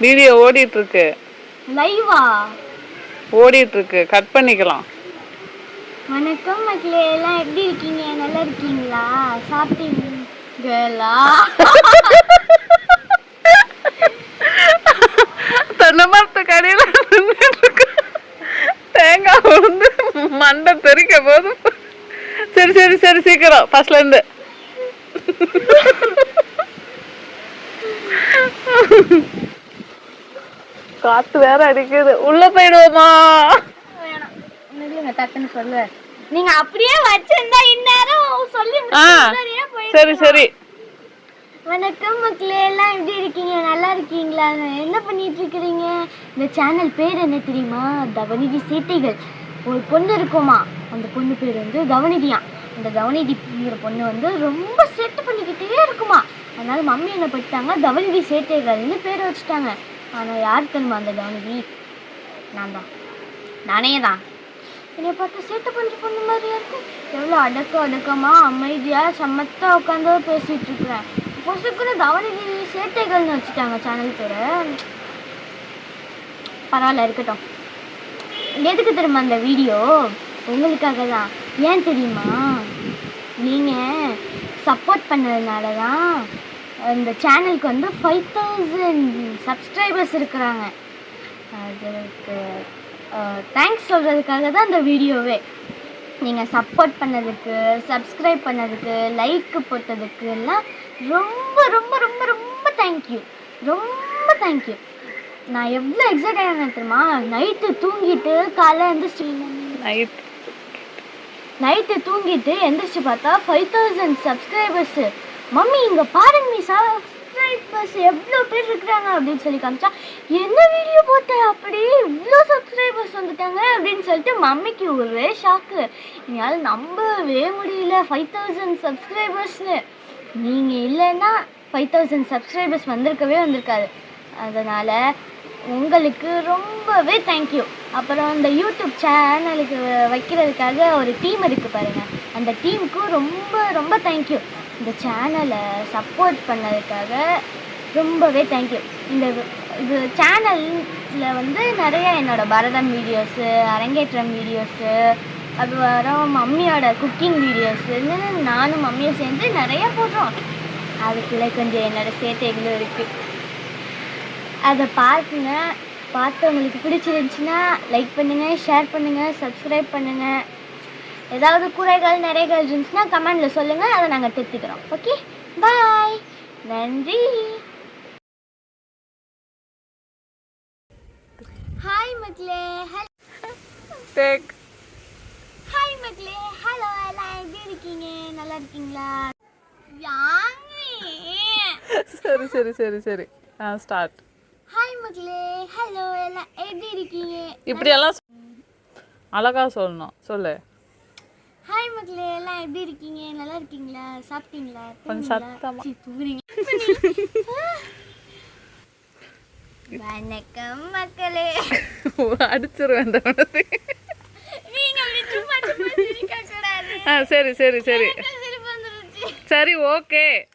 Video ஓடிட்டு இருக்கு லைவா ஓடிட்டு இருக்கு கட் பண்ணிக்கலாம். வணக்கம் மக்களே. எல்லாம் எப்படி இருக்கீங்க? நல்லா இருக்கீங்களா? சாப்பிட்டீங்களா? தென்னை மரத்து கடையில் தேங்காய் விழுந்து மண்டை தெறிக்க போதும் சரி சரி சரி சீக்கிரம். ஃபர்ஸ்ட்ல இருந்து. காத்து வேற அடிக்குது. உள்ள போயிடுவோமா? டக்குன்னு சொல்லு நீங்க அப்படியே வச்சிருந்தா இந்நேரம் சொல்லி சரி சரி. வணக்கம் மக்களே எல்லாம் எப்படி இருக்கீங்க? நல்லா இருக்கீங்களா? என்ன பண்ணிட்டு இருக்கிறீங்க? இந்த சேனல் பேர் என்ன தெரியுமா? தவநிதி சேட்டைகள். ஒரு பொண்ணு இருக்குமா? அந்த பொண்ணு பேர் வந்து கவனிதியாம் அந்த கவனிதிங்கிற பொண்ணு வந்து ரொம்ப சேட்டை பண்ணிக்கிட்டே இருக்குமா? அதனால மம்மி என்ன பண்ணிட்டாங்க? தவநிதி சேட்டைகள்னு பேர் வச்சுட்டாங்க. ஆனால் யார் தெரியுமா அந்த கவனிதி நான் தான். நானே தான். என்னை பார்த்து சேட்டை பண்ணுற பொண்ணு மாதிரியா இருக்கு. எவ்வளோ அடக்க அடக்கமாக அமைதியாக சமத்தாக உட்காந்து பேசிகிட்டு இருக்கிறேன் பொசுக்குன்னு தவணகிரி சேட்டைகள்னு வச்சுட்டாங்க சேனல் பேர். பரவாயில்ல இருக்கட்டும். எதுக்கு தெரியுமா அந்த வீடியோ? உங்களுக்காக தான். ஏன் தெரியுமா? நீங்கள் சப்போர்ட் பண்ணதுனால தான். இந்த சேனலுக்கு வந்து ஃபைவ் தௌசண்ட் சப்ஸ்கிரைபர்ஸ் இருக்கிறாங்க. அதுக்கு தேங்க்ஸ் சொல்கிறதுக்காக தான் இந்த வீடியோவே. நீங்கள் சப்போர்ட் பண்ணதுக்கு சப்ஸ்கிரைப் பண்ணதுக்கு லைக் போட்டதுக்கு எல்லாம் ரொம்ப ரொம்ப ரொம்ப ரொம்ப தேங்க்யூ ரொம்ப தேங்க்யூ நான் எவ்வளோ எக்ஸைட் ஆகினேன் தெரியுமா? நைட்டு தூங்கிட்டு காலைல எந்திரிச்சு நைட் நைட்டு தூங்கிட்டு எந்திரிச்சு பார்த்தா ஃபைவ் தௌசண்ட் சப்ஸ்கிரைபர்ஸு மம்மி இங்கே பாருங்க நீ சப்ஸ்கிரைபர்ஸ் எவ்வளோ பேர் இருக்கிறாங்க அப்படின்னு சொல்லி காமிச்சா என்ன வீடியோ போட்ட? அப்படி இவ்வளோ சப்ஸ்கிரைபர்ஸ் வந்துட்டாங்க அப்படின்னு சொல்லிட்டு மம்மிக்கு ஒரே ஷாக்கு என்னால் நம்பவே முடியல ஃபைவ் தௌசண்ட் சப்ஸ்கிரைபர்ஸ்னு நீங்கள் இல்லைன்னா ஃபைவ் தௌசண்ட் சப்ஸ்கிரைபர்ஸ் வந்திருக்கவே வந்திருக்காது. அதனால் உங்களுக்கு ரொம்பவே தேங்க்யூ அப்புறம் இந்த யூடியூப் சேனலுக்கு வைக்கிறதுக்காக ஒரு டீம் இருக்குது பாருங்கள் அந்த டீமுக்கும் ரொம்ப ரொம்ப தேங்க்யூ இந்த சேனலை சப்போர்ட் பண்ணதுக்காக ரொம்பவே தேங்க்யூ இந்த இது சேனலில் வந்து நிறைய என்னோட பரதம் வீடியோஸு அரங்கேற்றம் வீடியோஸு அப்புறம் மம்மியோட குக்கிங் வீடியோஸுன்னு நானும் மம்மியும் சேர்ந்து நிறைய போடுறோம். அதுக்குள்ளே கொஞ்சம் என்னோடய சேட்டைகளும் இருக்குது அதை பார்க்குங்க. பார்த்து உங்களுக்கு பிடிச்சிருந்துச்சின்னா லைக் பண்ணுங்கள் ஷேர் பண்ணுங்கள் சப்ஸ்கிரைப் பண்ணுங்கள் ஏதாவது குறைகள் நிறைகள் இருந்துச்சுன்னா கமெண்டில் சொல்லுங்கள் அதை நாங்கள் திருத்திக்கிறோம் ஓகே பாய் நன்றி. ஹாய் மக்களே. ஹலோ டேக் ஹாய் மக்களே. ஹலோ எல்லாம் எப்படி இருக்கீங்க? நல்லா இருக்கீங்களா? யாங்க சரி சரி சரி சரி. ஆ ஸ்டார்ட் ஹாய் மக்களே. ஹலோ எல்லாம் எப்படி இருக்கீங்க? இப்படியெல்லாம் சொ- அழகா சொல்லணும். சொல்லு. ஹாய் மக்களே. எல்லாம் எப்படி இருக்கீங்க? நல்லா இருக்கீங்களா? சாப்பிட்டீங்களா? கொஞ்சம்? சத்தமா. தூங்குறீங்க. வணக்கம் மக்களே. அடிச்சிருவேன் சிரிக்க கூடாது ஆ சரி சரி சரி. சரி ஓகே.